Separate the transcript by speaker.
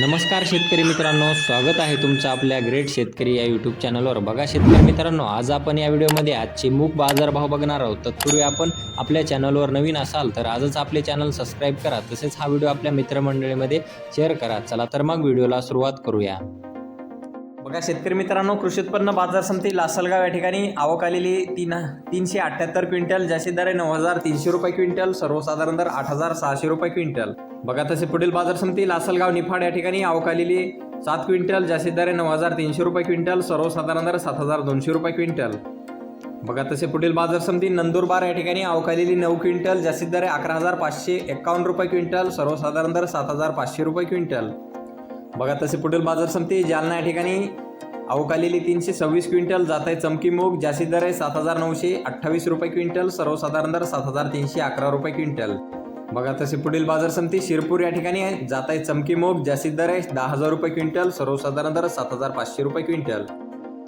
Speaker 1: नमस्कार शेतकरी मित्रांनो स्वागत आहे तुमचं आपल्या ग्रेट शेतकरी या यूट्यूब चॅनलवर बघा शेतकरी मित्रांनो आज आपण या व्हिडिओमध्ये आजचे मूग बाजारभाव बघणार आहोत. तत्पूर्वी आपण आपल्या चॅनलवर नवीन असाल तर आजच आपले चॅनल सबस्क्राईब करा. तसेच हा व्हिडिओ आपल्या मित्रमंडळीमध्ये शेअर करा. चला तर मग व्हिडिओला सुरुवात करूया. बघा शेतकरी मित्रांनो कृषी उत्पन्न बाजार समिती लासलगाव या ठिकाणी आवक आलेली तीन तीनशे अठ्ठ्याहत्तर क्विंटल जास्ती दर आहे नऊ हजार तीनशे रुपये क्विंटल सर्वसाधारण दर आठ हजार सहाशे रुपये क्विंटल. बघा तसे पुढील बाजार समिती लासलगाव निफाड या ठिकाणी आवक सात क्विंटल जास्तीत दर नऊ हजार तीनशे रुपये क्विंटल सर्वसाधारण दर सात हजार दोनशे रुपये क्विंटल. बघा तसे पुढील बाजार समिती नंदुरबार या ठिकाणी आवक नऊ क्विंटल जास्तीत दर अकरा हजार पाचशे एक्कावन्न रुपये क्विंटल सर्वसाधारण दर सात हजार पाचशे रुपये क्विंटल. बघा तसे पुढील बाजार समिती जालना या ठिकाणी अवकालेली तीनशे सव्वीस क्विंटल जात आहे चमकी मूग जास्तीत दर आहे सात हजार नऊशे अठ्ठावीस रुपये क्विंटल सर्वसाधारण दर सात हजार तीनशे अकरा रुपये क्विंटल. बघा तसे पुढील बाजार समिती शिरपूर या ठिकाणी आहे. जात आहे चमकी मोग जास्तीत दर आहे दहा हजार रुपये क्विंटल सर्वसाधारण दर सात हजार पाचशे रुपये क्विंटल.